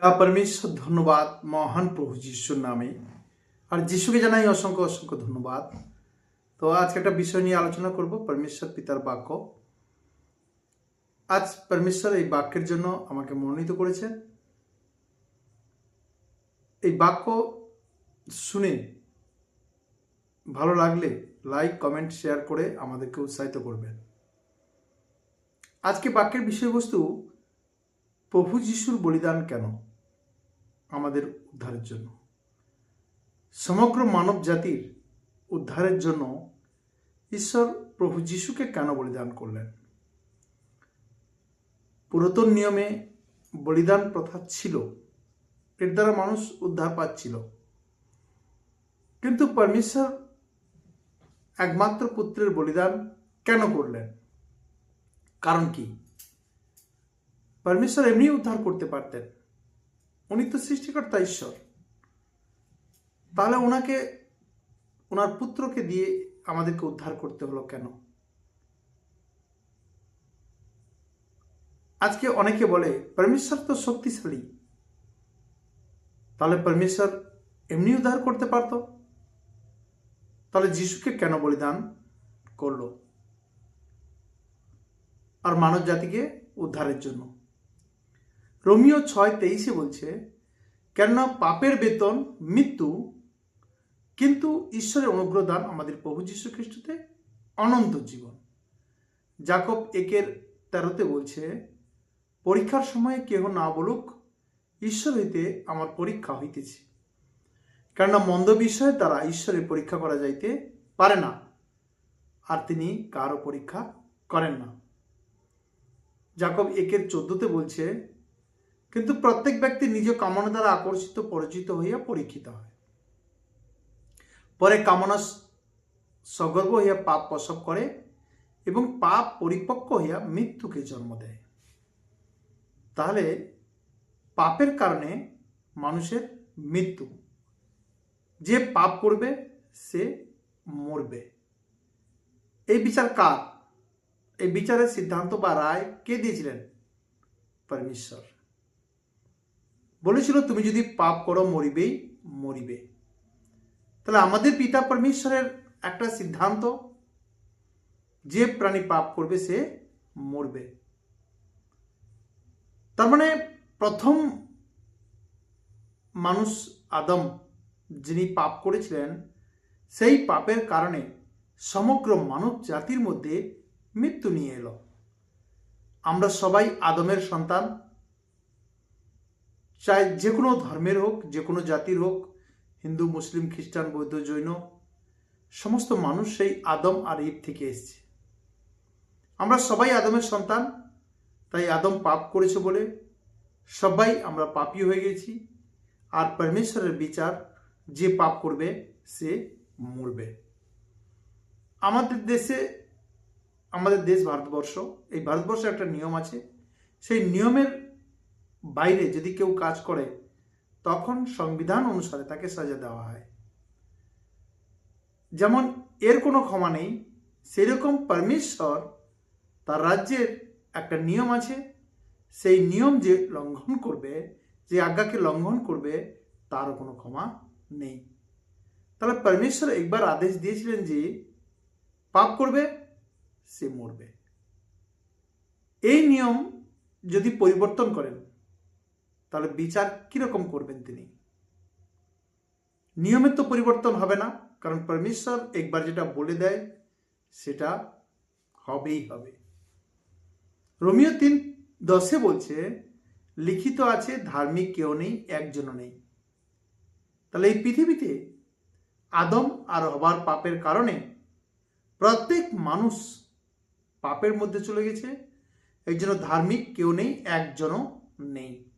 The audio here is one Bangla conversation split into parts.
যা পরমেশ্বর ধন্যবাদ মহান প্রভু যিশুর নামে আর যিশুকে জানাই অসংখ্য অসংখ্য ধন্যবাদ তো আজকে একটা বিষয় নিয়ে আলোচনা করব পরমেশ্বর পিতার বাক্য আজ পরমেশ্বর এই বাক্যের জন্য আমাকে মনোনীত করেছেন এই বাক্য শুনে ভালো লাগলে লাইক কমেন্ট শেয়ার করে আমাদেরকে উৎসাহিত করবেন আজকে বাক্যের বিষয়বস্তু প্রভু যিশুর বলিদান কেন আমাদের উদ্ধারের জন্য। সমগ্র মানব জাতির উদ্ধারের জন্য ঈশ্বর প্রভু যিশুকে কেন বলিদান করলেন? পুরাতন নিয়মে বলিদান প্রথা ছিল, এর দ্বারা মানুষ উদ্ধার পাচ্ছিল। কিন্তু পরমেশ্বর একমাত্র পুত্রের বলিদান কেন করলেন? কারণ কি? পরমেশ্বর এমনি উদ্ধার করতে পারতেন। উনি তো সৃষ্টিকর্তা ঈশ্বর। তাহলে ওনাকে ওনার পুত্রকে দিয়ে আমাদেরকে উদ্ধার করতে হলো কেন? আজকে অনেকে বলে, পরমেশ্বর তো শক্তিশালী। তাহলে পরমেশ্বর এমনি উদ্ধার করতে পারতো? তাহলে যিশুকে কেন বলিদান করল? আর মানব জাতিকে উদ্ধারের জন্য। রোমিও ছয় তেইশে বলছে, কেননা পাপের বেতন মৃত্যু, কিন্তু ঈশ্বরের অনুগ্রদান আমাদের প্রভু যীশু খ্রিস্টতে অনন্ত জীবন। জাকব একের তেরোতে বলছে, পরীক্ষার সময় কেহ না বলুক, ঈশ্বর হইতে আমার পরীক্ষা হইতেছে। কেননা মন্দ বিষয়ের দ্বারা ঈশ্বরের পরীক্ষা করা যাইতে পারে না, আর তিনি কারও পরীক্ষা করেন না। জাকব একের চোদ্দতে বলছে কিন্তু প্রত্যেক ব্যক্তি নিজ কামনা দ্বারা আকর্ষিত, পরিচিত হইয়া পরীক্ষিত হয়। পরে কামনা সগর্ব হইয়া পাপ প্রসব করে এবং পাপ পরিপক্ক হইয়া মৃত্যুকে জন্ম দেয়। তাহলে পাপের কারণে মানুষের মৃত্যু। যে পাপ করবে, সে মরবে। এই বিচার কার? এই বিচারের সিদ্ধান্ত বা রায় কে দিয়েছিলেন? পরমেশ্বর। বলেছিল, তুমি যদি পাপ করো, মরিবেই মরিবে। তাহলে আমাদের পিতা পরমেশ্বরের একটা সিদ্ধান্ত, যে প্রাণী পাপ করবে সে মরবে। তার মানে প্রথম মানুষ আদম, যিনি পাপ করেছিলেন, সেই পাপের কারণে সমগ্র মানব জাতির মধ্যে মৃত্যু নিয়ে এলো। আমরা সবাই আদমের সন্তান চাই যে কোনো ধর্মের হোক, যে কোনো জাতির হোক, হিন্দু, মুসলিম, খ্রিস্টান, বৌদ্ধ, জৈন, সমস্ত মানুষ সেই আদম আর ইব থেকে এসছে। আমরা সবাই আদমের সন্তান, তাই আদম পাপ করেছে বলে সবাই আমরা পাপি হয়ে গেছি, আর পরমেশ্বরের বিচার যে পাপ করবে, সে মরবে। আমাদের দেশে, আমাদের দেশ ভারতবর্ষ, এই ভারতবর্ষে একটা নিয়ম আছে, সেই নিয়মের বাইরে যদি কেউ কাজ করে, তখন সংবিধান অনুসারে তাকে সাজা দেওয়া হয়। যেমন এর কোনো ক্ষমা নেই, সেরকম পরমেশ্বর তার রাজ্যের একটা নিয়ম আছে। সেই নিয়ম যে লঙ্ঘন করবে, যে আজ্ঞাকে লঙ্ঘন করবে, তারও কোনো ক্ষমা নেই। তাহলে পরমেশ্বর একবার আদেশ দিয়েছিলেন যে, পাপ করবে, সে মরবে। এই নিয়ম যদি পরিবর্তন করেন তাহলে বিচার কীরকম করবেন তিনি? নিয়মের তো পরিবর্তন হবে না? কারণ পরমেশ্বর একবার যেটা বলে দেয়, সেটা হবেই হবে। রোমিও তিন দশে বলছে, লিখিত আছে, ধার্মিক কেউ নেই, একজনও নেই। তাহলে এই পৃথিবীতে আদম আর হবার পাপের কারণে প্রত্যেক মানুষ পাপের মধ্যে চলে গেছে এই জন্য ধার্মিক কেউ নেই, একজনও নেই।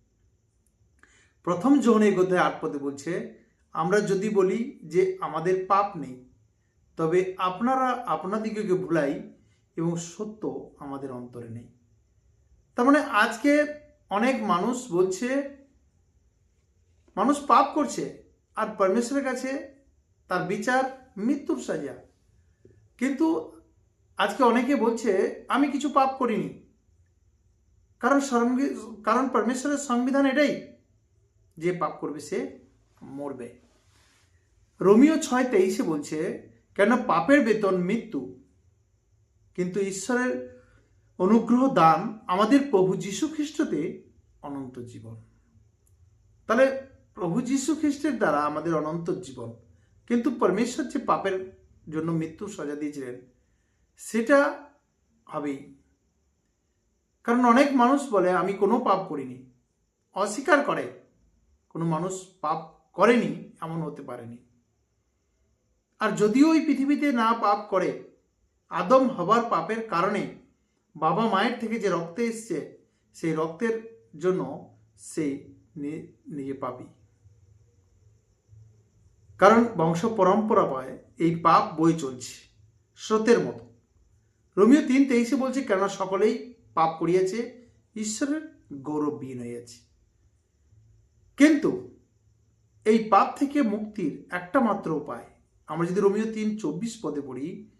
প্রথম যৌন এগোতে আট পদে বলছে, আমরা যদি বলি যে আমাদের পাপ নেই, তবে আপনারা আপনাদিগকে ভুলাই এবং সত্য আমাদের অন্তরে নেই। তার মানে আজকে অনেক মানুষ বলছে, মানুষ পাপ করছে আর পরমেশ্বরের কাছে তার বিচার মৃত্যুর সাজা। কিন্তু আজকে অনেকে বলছে, আমি কিছু পাপ করিনি। কারণ কারণ পরমেশ্বরের সংবিধান এটাই। যে পাপ করবে সে মরবে। রোমিও ছয় তেইশে বলছে, কেন পাপের বেতন মৃত্যু? কিন্তু ঈশ্বরের অনুগ্রহ দান আমাদের প্রভু যীশু খ্রিস্টতে অনন্ত জীবন। তাহলে প্রভু যীশু খ্রিস্টের দ্বারা আমাদের অনন্ত জীবন। কিন্তু পরমেশ্বর যে পাপের জন্য মৃত্যু সাজা দিয়েছিলেন, সেটা হবেই। কারণ অনেক মানুষ বলে, আমি কোনো পাপ করিনি। অস্বীকার করে। কোনো মানুষ পাপ করেনি, এমন হতে পারেনি। আর যদিও ওই পৃথিবীতে না পাপ করে, আদম হবার পাপের কারণে বাবা মায়ের থেকে যে রক্ত এসছে, সেই রক্তের জন্য সে নিজে পাপী। কারণ বংশ পরম্পরা পায় এই পাপ বই চলছে, স্রোতের মতো। রোমিও তিন তেইশে বলছে, কেননা সকলেই পাপ করিয়াছে, ঈশ্বরের গৌরববিহীন হইয়াছে। কিন্তু এই পাপ থেকে মুক্তির একটা মাত্র উপায়। আমরা যদি রোমিও তিন চব্বিশ পদে পড়ি,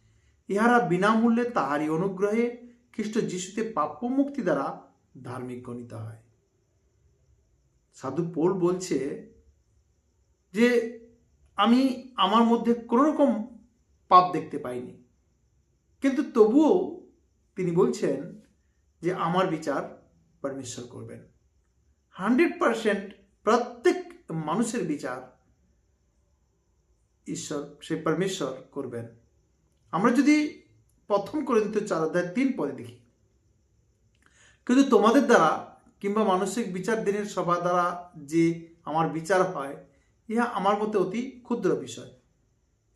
ইহারা বিনামূল্যে তাহারই অনুগ্রহে খ্রিস্ট যিশুতে প্রাপ্য মুক্তি দ্বারা ধার্মিক গণিত হয়। সাধু পোল বলছে যে, আমি আমার মধ্যে কোনো রকম পাপ দেখতে পাইনি। কিন্তু তবুও তিনি বলছেন যে, আমার বিচার পরমেশ্বর করবেন। হান্ড্রেড পারসেন্ট প্রত্যেক মানুষের বিচার ঈশ্বর সে পরমেশ্বর করবেন। আমরা যদি প্রথম করিন্থ চার অধ্যায় তিন পদে দেখি, কিন্তু তোমাদের দ্বারা কিংবা মানসিক বিচার দিনের সভা দ্বারা যে আমার বিচার হয়, ইহা আমার মতে অতি ক্ষুদ্র বিষয়।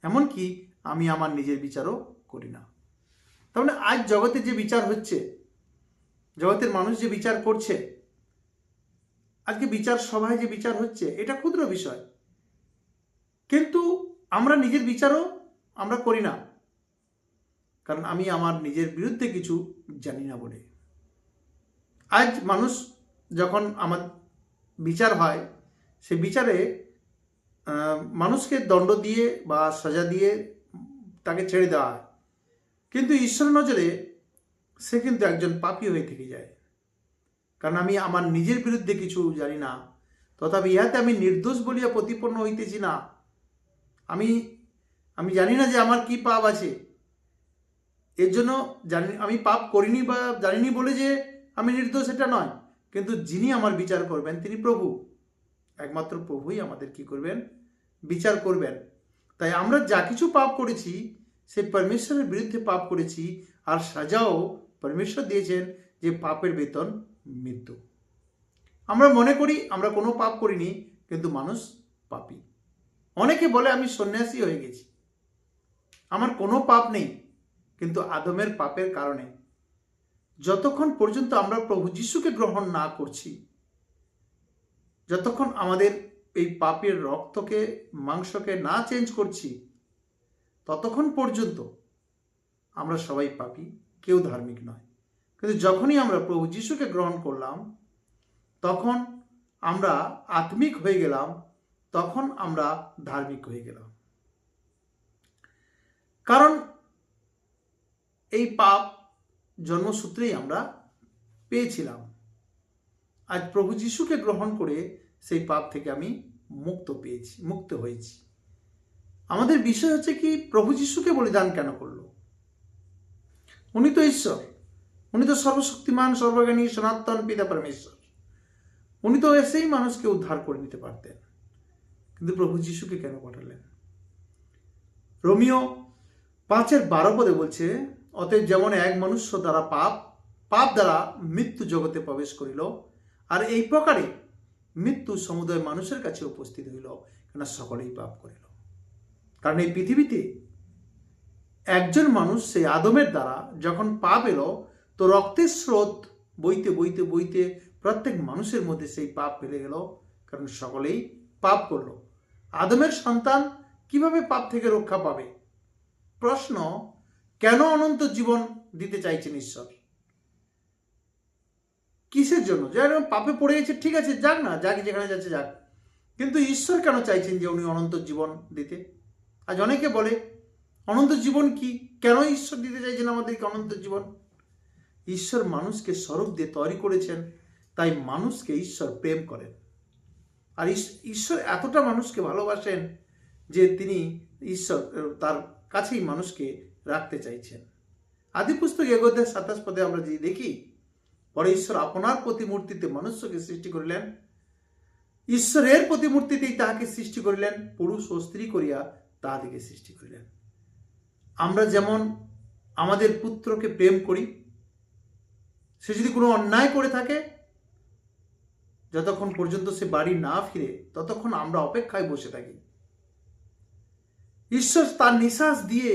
এমনকি আমি আমার নিজের বিচারও করি না। তার মানে আজ জগতে যে বিচার হচ্ছে, জগতের মানুষ যে বিচার করছে আজকে বিচার সভায় যে বিচার হচ্ছে, এটা ক্ষুদ্র বিষয়। কিন্তু আমরা নিজের বিচারও আমরা করি না। কারণ আমি আমার নিজের বিরুদ্ধে কিছু জানি না বলে। আজ মানুষ যখন আমার বিচার হয়, সে বিচারে মানুষকে দণ্ড দিয়ে বা সাজা দিয়ে তাকে ছেড়ে দেওয়া হয়। কিন্তু ঈশ্বর নজরে সে কিন্তু একজন পাপী হয়ে থেকে যায়। কারণ আমি আমার নিজের বিরুদ্ধে কিছু জানি না। তথাপি ইহাতে আমি নির্দোষ বলিয়া প্রতিপন্ন হইতেছি না। আমি আমি জানি না যে আমার কি পাপ আছে। এর জন্য জানি, আমি পাপ করিনি বা জানিনি বলে যে আমি নির্দোষ এটা নয়। কিন্তু যিনি আমার বিচার করবেন, তিনি প্রভু। একমাত্র প্রভুই আমাদের কি করবেন? বিচার করবেন। তাই আমরা যা কিছু পাপ করেছি, সে পরমেশ্বরের বিরুদ্ধে পাপ করেছি, আর সাজাও পরমেশ্বর দিয়েছেন যে পাপের বেতন মৃত্যু। আমরা মনে করি, আমরা কোনো পাপ করিনি, কিন্তু মানুষ পাপি। অনেকে বলে, আমি সন্ন্যাসী হয়ে গেছি। আমার কোনো পাপ নেই, কিন্তু আদমের পাপের কারণে। যতক্ষণ পর্যন্ত আমরা প্রভু যিশুকে গ্রহণ না করছি, যতক্ষণ আমাদের এই পাপের রক্তকে, মাংসকে না চেঞ্জ করছি, ততক্ষণ পর্যন্ত আমরা সবাই পাপি, কেউ ধার্মিক নয়। কিন্তু যখনই আমরা প্রভু যিশুকে গ্রহণ করলাম, তখন আমরা আত্মিক হয়ে গেলাম, তখন আমরা ধার্মিক হয়ে গেলাম। কারণ এই পাপ জন্মসূত্রেই আমরা পেয়েছিলাম। আজ প্রভু যিশুকে গ্রহণ করে সেই পাপ থেকে আমি মুক্ত পেয়েছি, মুক্ত হয়েছি। আমাদের বিষয় হচ্ছে কি, প্রভু যিশুকে বলিদান কেন করল? উনি তো ঈশ্বর। উনি তো সর্বশক্তিমান, সর্বজ্ঞানী, সনাতন, পিতা পরমেশ্বর। উনি তো এসেই মানুষকে উদ্ধার করে নিতে পারতেন। কিন্তু প্রভু যিশুকে কেন পাঠালেন? রোমিও পাঁচের বারো পদে বলছে, অতএব যেমন এক মনুষ্য দ্বারা পাপ পাপ দ্বারা মৃত্যু জগতে প্রবেশ করিল, আর এই প্রকারে মৃত্যু সমুদয় মানুষের কাছে উপস্থিত হইল কেন সকলেই পাপ করিল। কারণ এই পৃথিবীতে একজন মানুষ সেই আদমের দ্বারা যখন পাপ এলো তো রক্তের স্রোত বইতে বইতে বইতে প্রত্যেক মানুষের মধ্যে সেই পাপ ফেলে গেল। কারণ সকলেই পাপ করল। আদমের সন্তান কীভাবে পাপ থেকে রক্ষা পাবে? প্রশ্ন, কেন অনন্ত জীবন দিতে চাইছেন ঈশ্বর? কিসের জন্য? যেন পাপে পড়ে গেছে, ঠিক আছে, যাক না, যাক, যেখানে যাচ্ছে যাক। কিন্তু ঈশ্বর কেন চাইছেন যে উনি অনন্ত জীবন দিতে? আজ অনেকে বলে, অনন্ত জীবন কি? কেন ঈশ্বর দিতে চাইছেন আমাদেরকে অনন্ত জীবন? ঈশ্বর মানুষকে স্বরূপ দিয়ে তৈরি করেছেন, তাই মানুষকে ঈশ্বর প্রেম করেন। আর ঈশ্বর এতটা মানুষকে ভালোবাসেন যে তিনি ঈশ্বর, তার কাছেই মানুষকে রাখতে চাইছেন। আদি পুস্তক এগোধ্যায় সাতাশ পদে আমরা যদি দেখি, পরে ঈশ্বর আপনার প্রতিমূর্তিতে মনুষ্যকে সৃষ্টি করিলেন, ঈশ্বরের প্রতিমূর্তিতেই তাহাকে সৃষ্টি করিলেন, পুরুষ ও স্ত্রী করিয়া তাহাদিকে সৃষ্টি করিলেন। আমরা যেমন আমাদের পুত্রকে প্রেম করি সে যদি কোনো অন্যায় করে থাকে, যতক্ষণ পর্যন্ত সে বাড়ি না ফিরে, ততক্ষণ আমরা অপেক্ষায় বসে থাকি। ঈশ্বর তার নিঃশ্বাস দিয়ে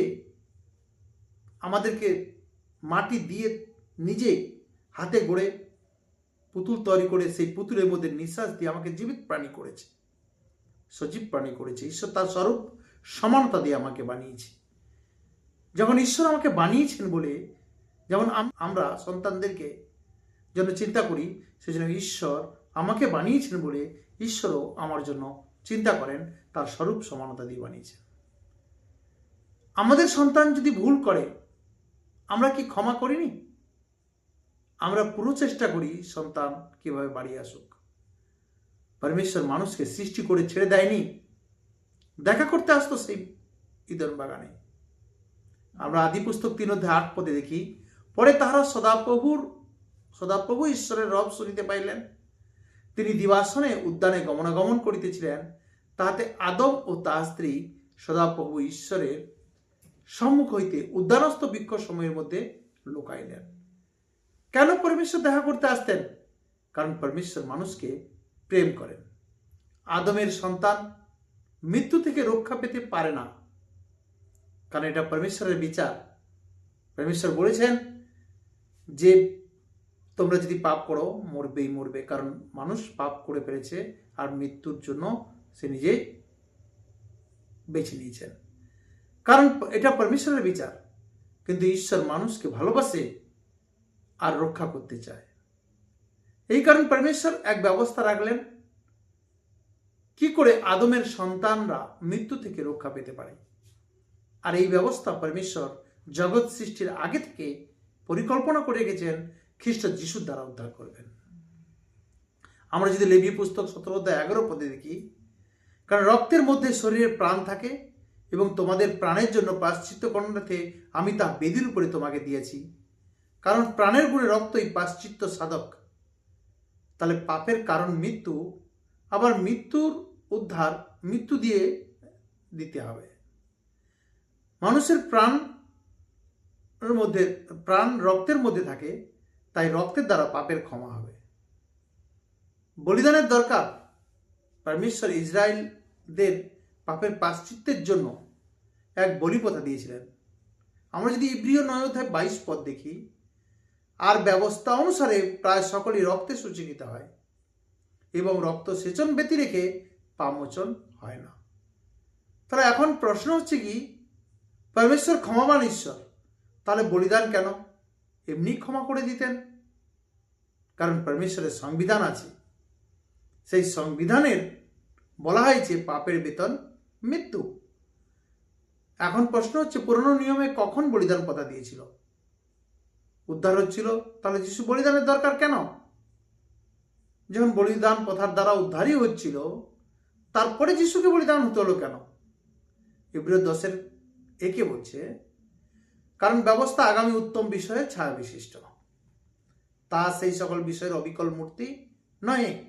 আমাদেরকে মাটি দিয়ে নিজে হাতে গড়ে পুতুল তৈরি করে, সেই পুতুলের মধ্যে নিঃশ্বাস দিয়ে আমাকে জীবিত প্রাণী করেছে, সজীব প্রাণী করেছে। ঈশ্বর তার স্বরূপ সমানতা দিয়ে আমাকে বানিয়েছে। যখন ঈশ্বর আমাকে বানিয়েছেন বলে যেমন আমরা সন্তানদেরকে যেন চিন্তা করি, সেজন্য ঈশ্বর আমাকে বানিয়েছেন বলে ঈশ্বরও আমার জন্য চিন্তা করেন, তার স্বরূপ সমানতা দিয়ে বানিয়েছেন। আমাদের সন্তান যদি ভুল করে, আমরা কি ক্ষমা করিনি? আমরা পুরো চেষ্টা করি সন্তান কীভাবে বাড়ি আসুক। পরমেশ্বর মানুষকে সৃষ্টি করে ছেড়ে দেয়নি। দেখা করতে আসতো সেই ইদন বাগানে। আমরা আদি পুস্তক তিন অধ্যায় আট পদে দেখি পরে তাহারা সদাপ্রভুর, সদাপ্রভু ঈশ্বরের রব শুনিতে পাইলেন। তিনি দিবাসনে উদ্যানে গমনাগমন করিতেছিলেন। তাহাতে আদম ও তাহার স্ত্রী সদাপ্রভু ঈশ্বরের সম্মুখ হইতে উদ্যানস্থ বৃক্ষ সময়ের মধ্যে লুকাইলেন। কেন পরমেশ্বর দেখা করতে আসতেন? কারণ পরমেশ্বর মানুষকে প্রেম করেন। আদমের সন্তান মৃত্যু থেকে রক্ষা পেতে পারে না। কারণ এটা পরমেশ্বরের বিচার। পরমেশ্বর বলেছেন যে তোমরা যদি পাপ করো, মরবেই মরবে। কারণ মানুষ পাপ করে ফেলেছে আর মৃত্যুর জন্য সে নিজেই বেছে নিয়েছেন। কারণ এটা পরমেশ্বরের বিচার। কিন্তু ঈশ্বর মানুষকে ভালোবাসে আর রক্ষা করতে চায়। এই কারণ পরমেশ্বর এক ব্যবস্থা রাখলেন কি করে আদমের সন্তানরা মৃত্যু থেকে রক্ষা পেতে পারে। আর এই ব্যবস্থা পরমেশ্বর জগৎ সৃষ্টির আগে থেকে পরিকল্পনা করে গেছেন খ্রিস্ট যিশুর দ্বারা উদ্ধার করবেন। আমরা যদি লেবি পুস্তক সতেরো অধ্যায় এগারো পদে দেখি, কারণ রক্তের মধ্যে শরীরের প্রাণ থাকে এবং তোমাদের প্রাণের জন্য প্রাশ্চিত্য করণার্থে আমি তা বেদির উপরে তোমাকে দিয়েছি। কারণ প্রাণের গুণে রক্তই প্রাশ্চিত্য সাধক। তাহলে পাপের কারণ মৃত্যু, আবার মৃত্যুর উদ্ধার মৃত্যু দিয়ে দিতে হবে। মানুষের প্রাণ মধ্যে, প্রাণ রক্তের মধ্যে থাকে, তাই রক্তের দ্বারা পাপের ক্ষমা হবে। বলিদানের দরকার পরমেশ্বর ইসরায়েলদের পাপের পাশ্চিত্যের জন্য এক বলিপথা দিয়েছিলেন। আমরা যদি ইব্রিয় নয় অধ্যায় বাইশ পদ দেখি, আর ব্যবস্থা অনুসারে প্রায় সকলেই রক্তে সূচিত হয় এবং রক্ত সেচন ব্যতি রেখে পামোচন হয় না। তাহলে এখন প্রশ্ন হচ্ছে কি, পরমেশ্বর ক্ষমাবান ঈশ্বর? তাহলে বলিদান কেন? এমনি ক্ষমা করে দিতেন। কারণ পরমেশ্বরের সংবিধান আছে। সেই সংবিধানের বলা হয়েছে, পাপের বেতন মৃত্যু। এখন প্রশ্ন হচ্ছে, পুরনো নিয়মে কখন বলিদান কথা দিয়েছিল? উদ্ধার হচ্ছিল? তাহলে যিশু বলিদানের দরকার কেন? যখন বলিদান প্রথার দ্বারা উদ্ধারই হচ্ছিল, তারপরে যিশুকে বলিদান হতে হলো কেন? ইব্রিয় দশের একে বলছে কারণ ব্যবস্থা আগামী উত্তম বিষয়ে ছায়া বিশিষ্ট তা সেই সকল বিষয়ের অবিকল মূর্তি নয়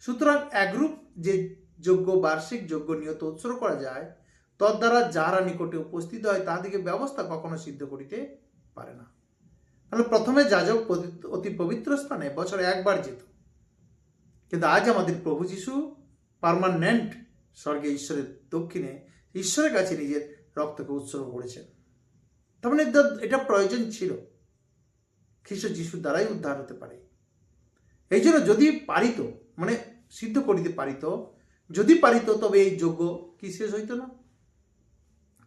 সুতরাং একরূপ যে যোগ্য বার্ষিক যোগ্য নিয়ত উৎসর্গ করা যায়, তদ্বারা যারা নিকটে উপস্থিত হয় তাহাদিকে ব্যবস্থা কখনো সিদ্ধ করিতে পারে না। তাহলে প্রথমে যাজক অতি পবিত্র স্থানে বছরে একবার যেত। কিন্তু আজ আমাদের প্রভু যিশু পার্মানেন্ট স্বর্গে ঈশ্বরের দক্ষিণে ঈশ্বরের কাছে নিজের রক্তকে উৎসর্গ করেছেন। তার মানে এটা- প্রয়োজন ছিল। খ্রিস্ট যিশুর দ্বারাই উদ্ধার হতে পারে। এই জন্য যদি পারিত মানে সিদ্ধ করিতে পারিত, যদি পারিত তবে এই যোগ্য কি শেষ হইতো না?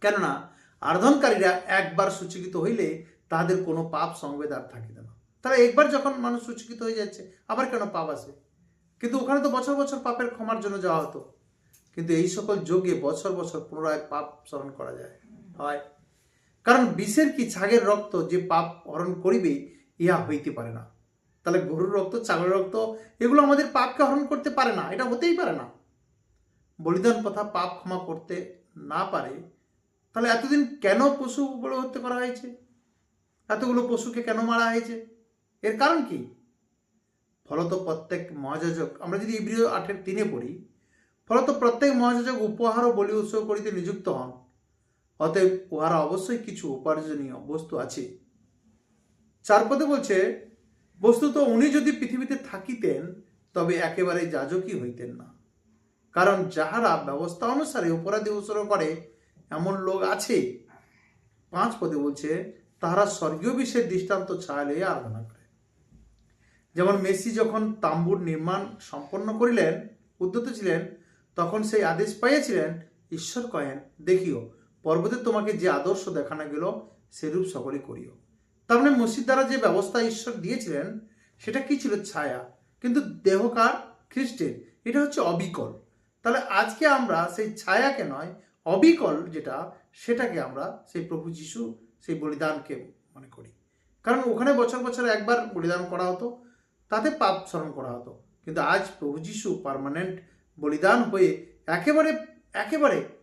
কেননা আরাধনকারীরা একবার সূচীকৃত হইলে তাদের কোনো পাপ সংবেদ আর থাকিত না। তারা একবার যখন মানুষ সূচীকৃত হয়ে যাচ্ছে, আবার কেন পাপ আসে? কিন্তু ওখানে তো বছর বছর পাপের ক্ষমার জন্য যাওয়া হতো। কিন্তু এই সকল যোগে বছর বছর পুনরায় পাপ স্মরণ করা যায়। হয়। কারণ বিষের কি ছাগের রক্ত যে পাপ হরণ করিবে, ইহা হইতে পারে না। তাহলে গরুর রক্ত, ছাগলের রক্ত, এগুলো আমাদের পাপকে হরণ করতে পারে না, এটা হতেই পারে না। বলিদান প্রথা পাপ ক্ষমা করতে না পারে, তাহলে এতদিন কেন পশু পশুগুলো হত্যা করা হয়েছে? এতগুলো পশুকে কেন মারা হয়েছে? এর কারণ কি? ফলত প্রত্যেক মহাযাজক, আমরা যদি ইব্রিয় আঠের তিনে পড়ি, ফলত প্রত্যেক মহাযাজক উপহার ও বলি উৎসব করিতে নিযুক্ত হন। অতএব উহারা অবশ্যই কিছু উপার্জনীয় বস্তু আছে। চার পদে বলছে, বস্তুত উনি যদি পৃথিবীতে থাকিতেন, তবে একেবারে যাজকই হইতেন না। কারণ যাহারা ব্যবস্থা অনুসারে অপরাধী উৎসর্গ করে, এমন লোক আছে। পাঁচ পদে বলছে, তাহারা স্বর্গীয় বিশ্বের দৃষ্টান্ত ছায়া লইয়া আরাধনা করে। যেমন মেসি যখন তাম্বুর নির্মাণ সম্পন্ন করিলেন উদ্যত ছিলেন, তখন সেই আদেশ পাইয়াছিলেন, ঈশ্বর কহেন, দেখিও পর্বতে তোমাকে যে আদর্শ দেখানো গেল, সেরূপ সকলে করিও। তার মানে মসজিদ দ্বারা যে ব্যবস্থা ঈশ্বর দিয়েছিলেন, সেটা কি ছিল? ছায়া। কিন্তু দেহকার খ্রিস্টের। এটা হচ্ছে অবিকল। তাহলে আজকে আমরা সেই ছায়াকে নয়, অবিকল যেটা, সেটাকে আমরা সেই প্রভু যিশু সেই বলিদানকে মনে করি। কারণ ওখানে বছর বছর একবার বলিদান করা হতো, তাতে পাপ স্মরণ করা হতো। কিন্তু আজ প্রভু যিশু পার্মানেন্ট বলিদান হয়ে একেবারে একেবারে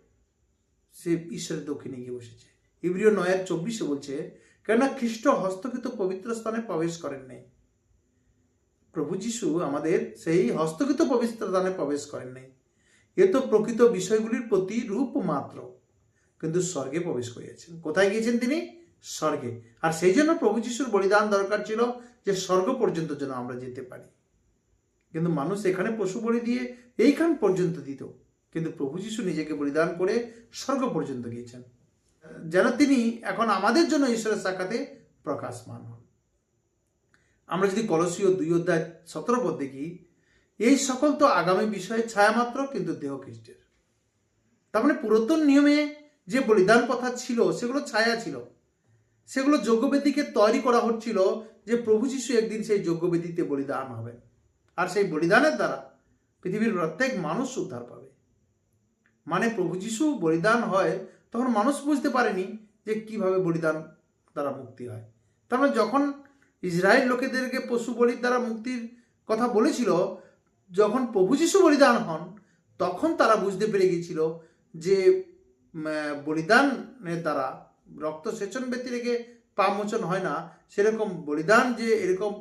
সে ঈশ্বরের দক্ষিণে গিয়ে বসেছে। ইব্রিয় নয়ের চব্বিশে বলছে, কেননা খ্রিস্ট হস্তকৃত পবিত্র স্থানে প্রবেশ করেন নাই। প্রভু যিশু আমাদের সেই হস্তকৃত পবিত্র স্থানে প্রবেশ করেন নাই। এ তো প্রকৃত বিষয়গুলির প্রতি রূপ মাত্র। কিন্তু স্বর্গে প্রবেশ করিয়াছেন। কোথায় গিয়েছেন তিনি? স্বর্গে। আর সেই জন্য প্রভু যিশুর বলিদান দরকার ছিল যে স্বর্গ পর্যন্ত যেন আমরা যেতে পারি। কিন্তু মানুষ এখানে পশু বলি দিয়ে এইখান পর্যন্ত দিত। কিন্তু প্রভু যিশু নিজেকে বলিদান করে স্বর্গ পর্যন্ত গিয়েছেন। যেন তিনি এখন আমাদের জন্য ঈশ্বরের সাক্ষাতে প্রকাশমান হন। আমরা যদি কলসীয় দুই অধ্যায় সতেরো পদ দেখি, এই সকল তো আগামী বিষয়ে ছায়া মাত্র কিন্তু দেহ খ্রিস্টের তার মানে পুরাতন নিয়মে যে বলিদান প্রথা ছিল, সেগুলো ছায়া ছিল। সেগুলো যজ্ঞবেদীকে তৈরি করা হচ্ছিল যে প্রভু যিশু একদিন সেই যজ্ঞবেদীতে বলিদান হবে আর সেই বলিদানের দ্বারা পৃথিবীর প্রত্যেক মানুষ উদ্ধার পাবে। মানে প্রভু যিশু বলিদান হয়, তখন মানুষ বুঝতে পারেনি যে কীভাবে বলিদান দ্বারা মুক্তি হয়। তার মানে যখন ইসরায়েল লোকেদেরকে পশু বলির দ্বারা মুক্তির কথা বলেছিল, যখন প্রভু যিশু বলিদান হন, তখন তারা বুঝতে পেরে গিয়েছিল যে বলিদানের দ্বারা রক্ত সেচন ব্যক্তি রেখে পা মোচন হয় না। সেরকম বলিদান যে এরকম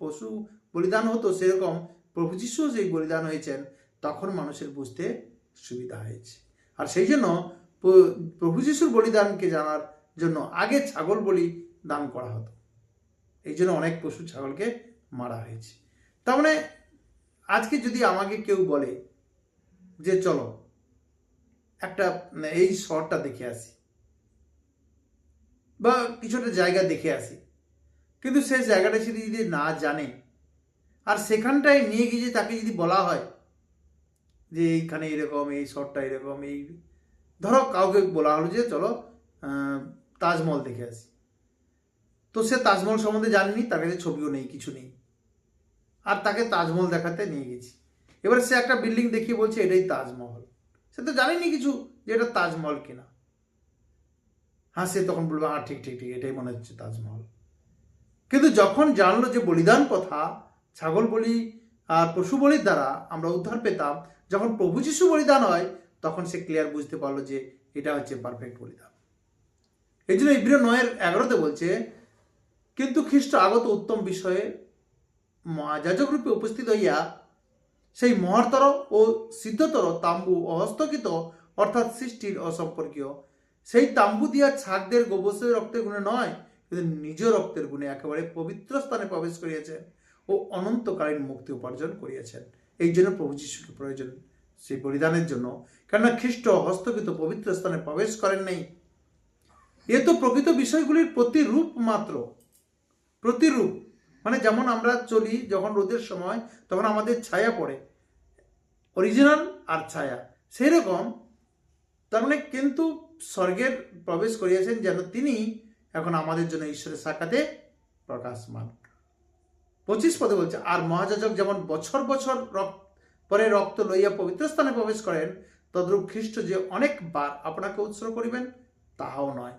পশু বলিদান হতো, সেরকম প্রভু যিশু যেই বলিদান হয়েছেন, তখন মানুষের বুঝতে সুবিধা হয়েছে। আর সেই জন্য প্রভু যিশুর বলিদানকে জানার জন্য আগে ছাগল বলি দান করা হতো। এই জন্য অনেক পশু ছাগলকে মারা হয়েছে। তার মানে আজকে যদি আমাকে কেউ বলে যে চলো, একটা মানে এই শহরটা দেখে আসি বা কিছু একটা জায়গা দেখে আসি, কিন্তু সেই জায়গাটা সে যদি না জানে, আর সেখানটায় নিয়ে গিয়ে তাকে যদি বলা হয় যে এইখানে এরকম, এই শহরটা এরকম, এই ধরো কাউকে বলা হলো যে চলো তাজমহল দেখে আসি। তো সে তাজমহল সম্বন্ধে জানেনি, তার কাছে ছবিও নেই, কিছু নেই। আর তাকে তাজমহল দেখাতে নিয়ে গেছি। এবার সে একটা বিল্ডিং দেখিয়ে বলছে, এটাই তাজমহল। সে তো জানেনি কিছু যে এটা তাজমহল কিনা। হ্যাঁ সে তখন বলবে হ্যাঁ ঠিক ঠিক ঠিক, এটাই মনে হচ্ছে তাজমহল। কিন্তু যখন জানলো যে বলিদান কথা ছাগল বলি আর পশু বলির দ্বারা আমরা উদ্ধার পেতাম যখন প্রভু যিশু বলিদান হয়, তখন সে ক্লিয়ার বুঝতে পারল যে এটা হচ্ছে পারফেক্ট বলিদান। এই জন্য ইব্রিয় নয়ের এগারোতে বলছে, কিন্তু খ্রিস্ট আগত উত্তম বিষয়ে মহাযাজক রূপে উপস্থিত হইয়া সেই মহর্তর ও সিদ্ধতর তাম্বু অহস্তকিত, অর্থাৎ সৃষ্টির অসম্পর্কীয়, সেই তাম্বু দিয়া ছাগদের গোবসের রক্তের গুণে নয়, কিন্তু নিজ রক্তের গুণে একেবারে পবিত্র স্থানে প্রবেশ করিয়াছেন ও অনন্তকালীন মুক্তি উপার্জন করিয়াছেন। এই জন্য প্রভু যিশুকে প্রয়োজন, সেই বলিদানের জন্য। কেননা খ্রিস্ট হস্তকৃত পবিত্র স্থানে প্রবেশ করেন নাই। এ তো প্রকৃত বিষয়গুলির প্রতিরূপ মাত্র। প্রতিরূপ। মানে যেমন আমরা চলি যখন রোদের সময়, তখন আমাদের ছায়া পড়ে। অরিজিনাল আর ছায়া। সেই রকম তার মানে কিন্তু স্বর্গের প্রবেশ করিয়াছেন যেন তিনি এখন আমাদের জন্য ঈশ্বরের সাক্ষাতে প্রকাশমান। পঁচিশ পদে বলছে, আর মহাযাজক যেমন বছর বছর রক্ত পরে রক্ত লইয়া পবিত্র স্থানে প্রবেশ করেন, তদ্রূপ খ্রিস্ট যে অনেকবার আপনাকে উৎসর্গ করিবেন, তাহাও নয়।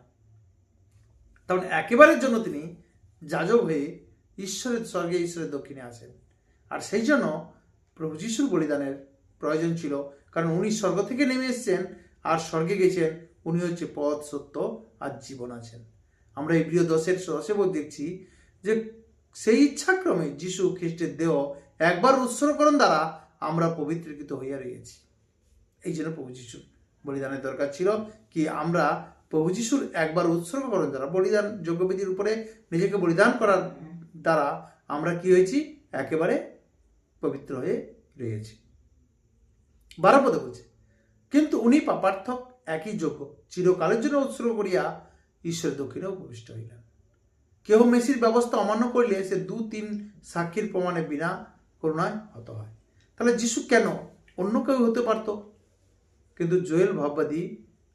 তখন একেবারের জন্য তিনি যাজক হয়ে ঈশ্বরের স্বর্গে, ঈশ্বরের দক্ষিণে আসেন। আর সেই জন্য প্রভু যিশুর বলিদানের প্রয়োজন ছিল, কারণ উনি স্বর্গ থেকে নেমে এসেছেন, আর স্বর্গে গেছেন, উনি হচ্ছে পথ, সত্য আর জীবন আছেন। আমরা এই প্রিয় দশের দশে দেখছি যে সেই ইচ্ছাক্রমে যিশু খ্রিস্টের দেহ একবার উৎসর্গকরণ দ্বারা আমরা পবিত্রকৃত হইয়া রয়েছি এই জন্য প্রভু যিশুর বলিদানের দরকার ছিল কি আমরা প্রভু যিশুর একবার উৎসর্গকরণ দ্বারা বলিদান যজ্ঞবিধির উপরে নিজেকে বলিদান করার দ্বারা আমরা কি হয়েছি? একেবারে পবিত্র হয়ে রয়েছি। বারো পদে বলছে, কিন্তু উনি পাপার্থক একই যোগ্য চিরকালের জন্য উৎসর্গ করিয়া ঈশ্বরের দক্ষিণেও প্রবিষ্ট হইলেন। কেহ মেসির ব্যবস্থা অমান্য করলে সে দু তিন সাক্ষীর প্রমাণে বিনা করুণায় হত হয়। তাহলে যিশু কেন অন্য কেউ হতে পারতো? কিন্তু জোয়েল ভাববাদী,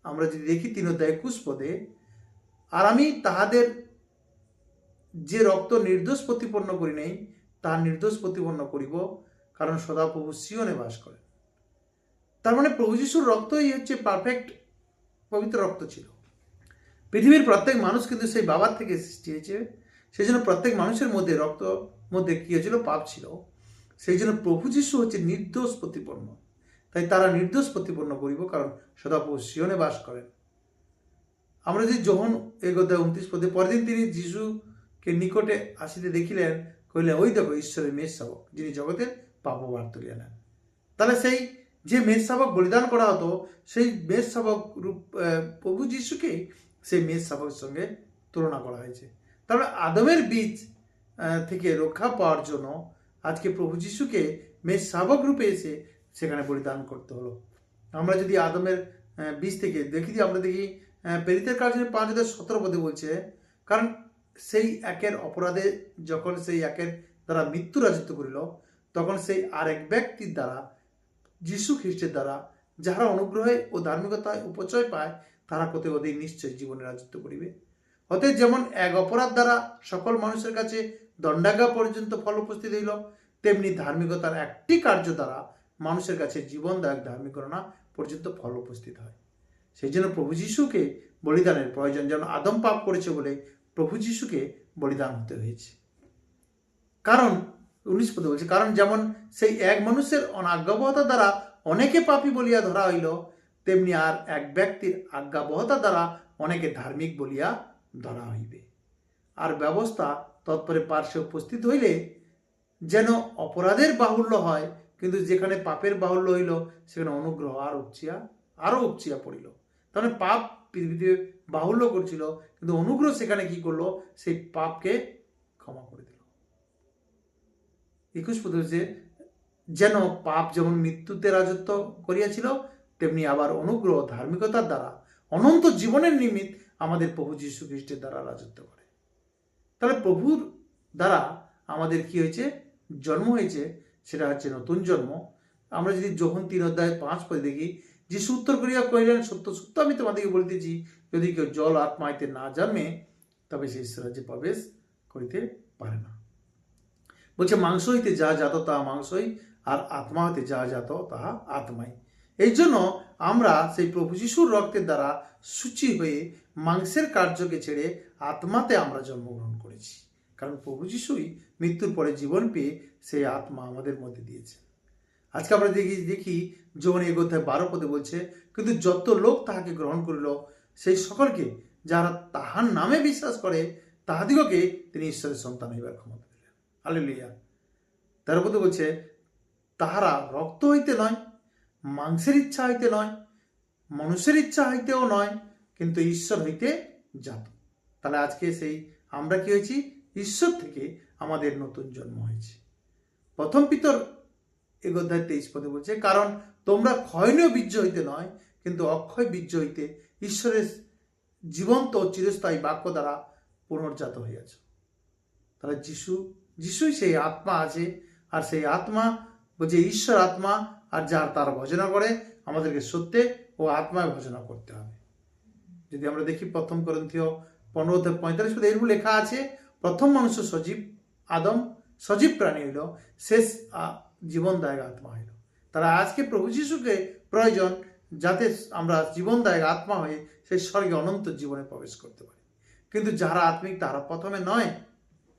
আমরা যদি দেখি তিন অধ্যায় একুশ পদে, আর আমি তাহাদের যে রক্ত নির্দোষ প্রতিপন্ন করি নাই, তাহা নির্দোষ প্রতিপন্ন করিব, কারণ সদাপ্রভু সিয়নে বাস করেন। তার মানে প্রভু যিশুর রক্তই হচ্ছে পারফেক্ট পবিত্র রক্ত ছিল। পৃথিবীর প্রত্যেক মানুষ কিন্তু সেই বাবার থেকে সৃষ্টি হয়েছে। সেই জন্য প্রত্যেক মানুষের মধ্যে রক্ত, মধ্যে কী হয়েছিল? পাপ ছিল। সেই জন্য প্রভু যিশু হচ্ছে নির্দোষ প্রতিপন্ন। তাই তারা নির্দোষ প্রতিপন্ন করিব কারণ সদাপ্রভু সিয়নে বাস করেন। আমরা যদি যখন এগোতে উনত্রিশ পদে পরের দিন তিনি যিশুকে নিকটে আসিতে দেখিলেন, কহিলেন, ওই দেখো, ঈশ্বরের মেষ শাবক, যিনি জগতের পাপভার তুলিয়া নেন। তাহলে সেই যে মেষ শাবক বলিদান করা হতো, সেই মেষ শাবক রূপ প্রভু যিশুকেই সেই মেষ শাবকের সঙ্গে তুলনা করা হয়েছে। তাহলে আদমের বীজ থেকে রক্ষা পাওয়ার জন্য আজকে প্রভু যিশুকে মেষ শাবক রূপে এসে সেখানে বলিদান করতে হলো। আমরা যদি আদমের বীজ থেকে দেখি যে আমরা দেখি আহ, প্রেরিতের কাজ পাঁচ হাজার সতেরো পদে বলছে কারণ সেই একের অপরাধে যখন সেই একের দ্বারা মৃত্যু রাজত্ব করিল তখন সেই আরেক ব্যক্তির দ্বারা যীশু খ্রিস্টের দ্বারা যাহারা অনুগ্রহে ও ধার্মিকতায় উপচয় পায় তারা কত অধিক নিশ্চয় জীবনে রাজত্ব করিবে। অতএব যেমন এক অপরাধ দ্বারা সকল মানুষের কাছে দণ্ডাজ্ঞা পর্যন্ত ফল উপস্থিত হইল, তেমনি ধার্মিকতার একটি কার্য দ্বারা মানুষের কাছে জীবনদায়ক ধার্মিকরণা পর্যন্ত ফল উপস্থিত হয়। সেই জন্য প্রভু যিশুকে বলিদানের প্রয়োজন, যেন আদম পাপ করেছে বলে প্রভু যিশুকে বলিদান হতে হয়েছে। কারণ, উনিশ পদে বলছে, কারণ যেমন সেই এক মানুষের অনাজ্ঞাবহতা দ্বারা অনেকে পাপী বলিয়া ধরা হইল তেমনি আর এক ব্যক্তির আজ্ঞাবহতা দ্বারা অনেকে ধার্মিক বলিয়া ধরা হইবে। আর ব্যবস্থা তৎপরে পার্শ্বে উপস্থিত হইলে যেন অপরাধের বাহুল্য হয়, কিন্তু যেখানে পাপের বাহুল্য হইল, সেখানে অনুগ্রহ আর উপচিয়া, আরও উপচিয়া পড়িল। তাহলে পাপ পৃথিবীতে বাহুল্য করছিল, কিন্তু অনুগ্রহ সেখানে কি করল? সেই পাপকে ক্ষমা করে দিল। একুশ পদ হচ্ছে যেন পাপ যেমন মৃত্যুতে রাজত্ব করিয়াছিল তেমনি আবার অনুগ্রহ ধার্মিকতার দ্বারা অনন্ত জীবনের নিমিত্ত আমাদের প্রভু যীশু খ্রিস্টের দ্বারা রাজত্ব করে। তাহলে প্রভুর দ্বারা আমাদের কি হয়েছে? জন্ম হয়েছে, সেটা হচ্ছে নতুন জন্ম। আমরা যদি যখন তিন অধ্যায় পাঁচ পদে দেখি, যিশু উত্তর করিয়া কহিলেন, সত্য সত্য, আমি তোমাদেরকে বলিতেছি, যদি কেউ জল আত্মাইতে না জন্মে, তবে সে ঈশ্বর রাজ্যে প্রবেশ করিতে পারে না। বলছে, মাংস হইতে যা জাত তাহা মাংসই, আর আত্মা হইতে যা জাত তাহা আত্মাই। এই জন্য আমরা সেই প্রভু যিশুর রক্তের দ্বারা সূচি হয়ে মাংসের কার্যকে ছেড়ে আত্মাতে আমরা জন্মগ্রহণ করেছি। কারণ প্রভু যিশুই মৃত্যুর পরে জীবন পেয়ে সেই আত্মা আমাদের মধ্যে দিয়েছে আজকে আমরা দেখি দেখি যখন এই অধ্যায় বারো পদে বলছে, কিন্তু যত লোক তাহাকে গ্রহণ করিল, সেই সকলকে যারা তাহার নামে বিশ্বাস করে, তাহাদিগকে তিনি ঈশ্বরের সন্তান হইবার ক্ষমতা দিলেন। আলেলুইয়া তেরো পদে বলছে, তাহারা রক্ত হইতে নয় মাংসের ইচ্ছা হইতে নয় মানুষের ইচ্ছা হইতেও নয়, কিন্তু ঈশ্বর হইতে জাত। তাহলে আজকে সেই আমরা কি হয়েছি? ঈশ্বর থেকে আমাদের নতুন জন্ম হয়েছে। প্রথম পিতর এক অধ্যায় তেইশ পদে বলছে, কারণ তোমরা ক্ষয়নীয় বীর্য হইতে নয়, কিন্তু অক্ষয় বীর্য হইতে ঈশ্বরের জীবন্ত ও চিরস্থায়ী বাক্য দ্বারা পুনর্জাত হইয়াছ। তাহলে যিশু, যিশুই সেই আত্মা আছে, আর সেই আত্মা বলছে ঈশ্বর আত্মা আর যার তার ভজনা করে, আমাদেরকে সত্যে ও আত্মায় ভজনা করতে হবে। যদি আমরা দেখি প্রথম করন্থীয় পনেরো থেকে পঁয়তাল্লিশ পদে এরকম লেখা আছে, প্রথম মানুষ সজীব, আদম, সজীব প্রাণী হইল, শেষ জীবনদায়ক আত্মা হইল। তারা আজকে প্রভু যিশুকে প্রয়োজন যাতে আমরা জীবনদায়ক আত্মা হয়ে সেই স্বর্গে অনন্ত জীবনে প্রবেশ করতে পারি। কিন্তু যারা আত্মিক, তারা প্রথমে নয়,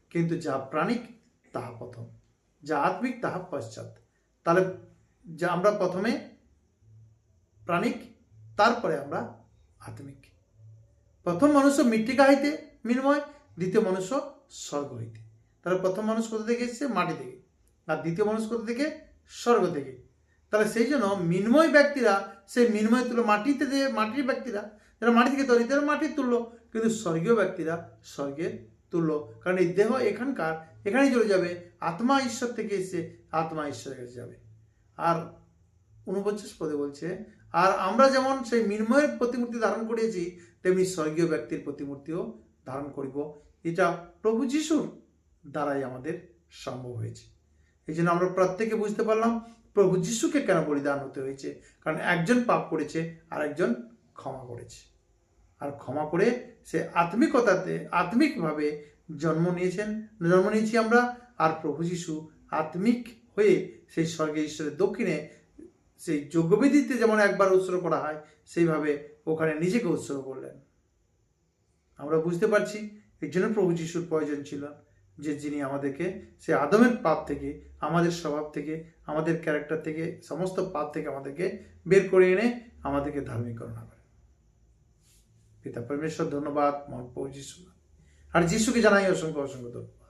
কিন্তু যা প্রাণিক, তাহা প্রথম। যা আত্মিক, তাহা পশ্চাৎ। তাহলে যে আমরা প্রথমে প্রাণিক, তারপরে আমরা আত্মিক। প্রথম মানুষ মৃত্তিকা হইতে মৃন্ময়, দ্বিতীয় মানুষ স্বর্গ হইতে। তাহলে প্রথম মানুষ কোথা থেকে এসেছে? মাটি থেকে। আর দ্বিতীয় মানুষ কোথা থেকে? স্বর্গ থেকে। তাহলে সেই জন্য মিনময় ব্যক্তিরা, সেই মিনময় তুলো মাটিতে যে মাটির ব্যক্তিরা, যারা মাটি থেকে তৈরি, তারা মাটির তুললো কিন্তু স্বর্গীয় ব্যক্তিরা স্বর্গের তুললো কারণ এই দেহ এখানকার, এখানেই চলে যাবে। আত্মা ঈশ্বর থেকে এসে আত্মা ঈশ্বরের কাছে যাবে। আর উনপঞ্চাশ পদে বলছে, আর আমরা যেমন সেই মিনময়ের প্রতিমূর্তি ধারণ করিয়েছি, তেমনি স্বর্গীয় ব্যক্তির প্রতিমূর্তিও ধারণ করিব। এটা প্রভু যিশুর দ্বারাই আমাদের সম্ভব হয়েছে। এই জন্য আমরা প্রত্যেকে বুঝতে পারলাম প্রভু যিশুকে কেন বলিদান হতে হয়েছে। কারণ একজন পাপ করেছে আর একজন ক্ষমা করেছে। আর ক্ষমা করে সে আত্মিকতাতে, আত্মিকভাবে জন্ম নিয়েছেন, জন্ম নিয়েছি আমরা। আর প্রভু যিশু আত্মিক হয়ে সেই স্বর্গে ঈশ্বরের দক্ষিণে সেই যজ্ঞবেদিতে যেমন একবার উৎসর্গ করা হয়, সেইভাবে ওখানে নিজেকে উৎসর্গ করলেন। আমরা বুঝতে পারছি, এর জন্য প্রভু যিশুর প্রয়োজন ছিল যে যিনি আমাদেরকে সে আদমের পাপ থেকে, আমাদের স্বভাব থেকে, আমাদের ক্যারেক্টার থেকে, সমস্ত পাপ থেকে আমাদেরকে বের করে এনে আমাদেরকে ধার্মিকরণা করেন পিতা পরমেশ্বর, ধন্যবাদ মহান প্রভু যিশু। আর যিশুকে জানাই অসংখ্য অসংখ্য ধন্যবাদ।